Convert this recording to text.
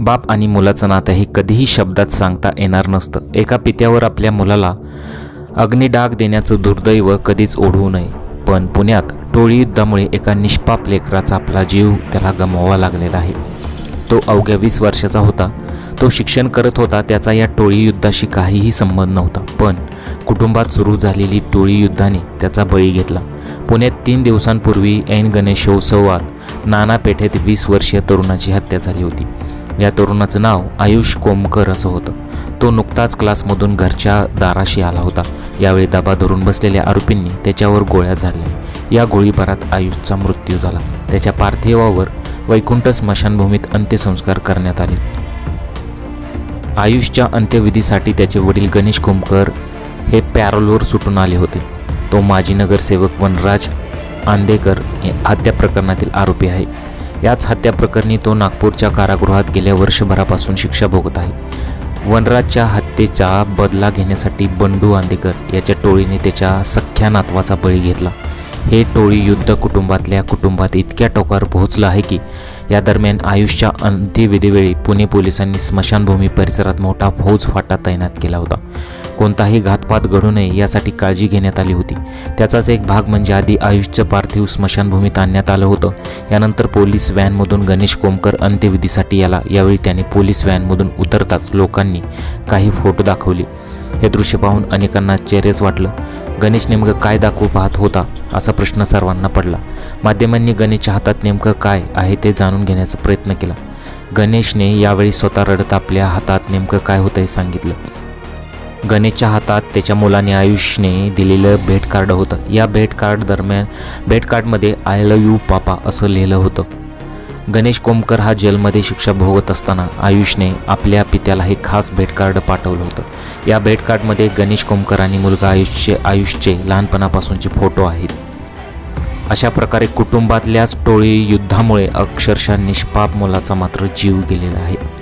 बाप आणि मुलाचं नातं हे कधीही शब्दात सांगता येणार नसतं. एका पित्यावर आपल्या मुलाला अग्निडाग देण्याचं दुर्दैव कधीच ओढवू नये. पण पुण्यात टोळी युद्धामुळे एका निष्पाप लेकराचा आपला जीव त्याला गमवावा लागलेला आहे. तो अवघ्या वीस वर्षाचा होता. तो शिक्षण करत होता. त्याचा या टोळी युद्धाशी काहीही संबंध नव्हता. पण कुटुंबात सुरू झालेली टोळी युद्धाने त्याचा बळी घेतला. पुण्यात तीन दिवसांपूर्वी ऐन गणेशोत्सवात नाना पेठेत वीस वर्षीय तरुणाची हत्या झाली होती. या तरुणाचं नाव आयुष कोमकर असं होतं. तो नुकताच क्लासमधून घरच्या दाराशी आला होता. यावेळी दबा धरून बसलेल्या आरोपींनी त्याच्यावर गोळ्या झाडल्या. या गोळीबारात आयुषचा मृत्यू झाला. त्याच्या पार्थिवावर वैकुंठ स्मशानभूमीत अंत्यसंस्कार करण्यात आले. आयुषच्या अंत्यविधीसाठी त्याचे वडील गणेश कोमकर हे पॅरोलवर सुटून आले होते. तो माजी नगरसेवक वनराज आंदेकर हे हत्या प्रकरणातील आरोपी आहे. याच हत्या प्रकरणी तो नागपूरच्या कारागृहात गेल्या वर्षभरापासून शिक्षा भोगत आहे. वनराजच्या हत्येचा बदला घेण्यासाठी बंडू आंदेकर याच्या टोळीने त्याच्या सख्ख्या नातवाचा बळी घेतला. हे टोळी युद्ध कुटुंबातल्या कुटुंबात इतक्या टोकावर पोहोचलं आहे की या दरम्यान आयुषच्या अंत्यविधीवेळी पुणे पोलिसांनी स्मशानभूमी परिसरात मोठा फौज फाटा तैनात केला होता. कोणताही घातपात घडू नये यासाठी काळजी घेण्यात आली होती. त्याचाच एक भाग म्हणजे आधी आयुषचं पार्थिव स्मशानभूमीत आणण्यात आलं होतं. यानंतर पोलीस व्हॅनमधून गणेश कोमकर अंत्यविधीसाठी याला यावेळी त्याने पोलीस व्हॅनमधून उतरताच लोकांनी काही फोटो दाखवले. हे दृश्य पाहून अनेकांना चेहरेच वाटलं. गणेश नेमकं काय दाखवू पाहत होता असा प्रश्न सर्वांना पडला. माध्यमांनी गणेशच्या हातात नेमकं काय आहे ते जाणून घेण्याचा प्रयत्न केला. गणेशने यावेळी स्वतः रडत आपल्या हातात नेमकं काय होतं हे सांगितलं. गणेशच्या हातात त्याच्या मुलाने आयुषने दिलेलं भेट कार्ड होतं. या भेट कार्ड दरम्यान भेट कार्डमध्ये आय लव यू पापा असं लिहिलं होतं. गणेश कोमकर हा जेलमध्ये शिक्षा भोगत असताना आयुषने आपल्या पित्याला हे खास भेटकार्ड पाठवलं होतं. या भेटकार्डमध्ये गणेश कोमकर आणि मुलगा आयुषचे आयुषचे लहानपणापासूनचे फोटो आहेत. अशा प्रकारे कुटुंबातल्याच टोळी युद्धामुळे अक्षरशः निष्पाप मुलाचा मात्र जीव गेलेला आहे.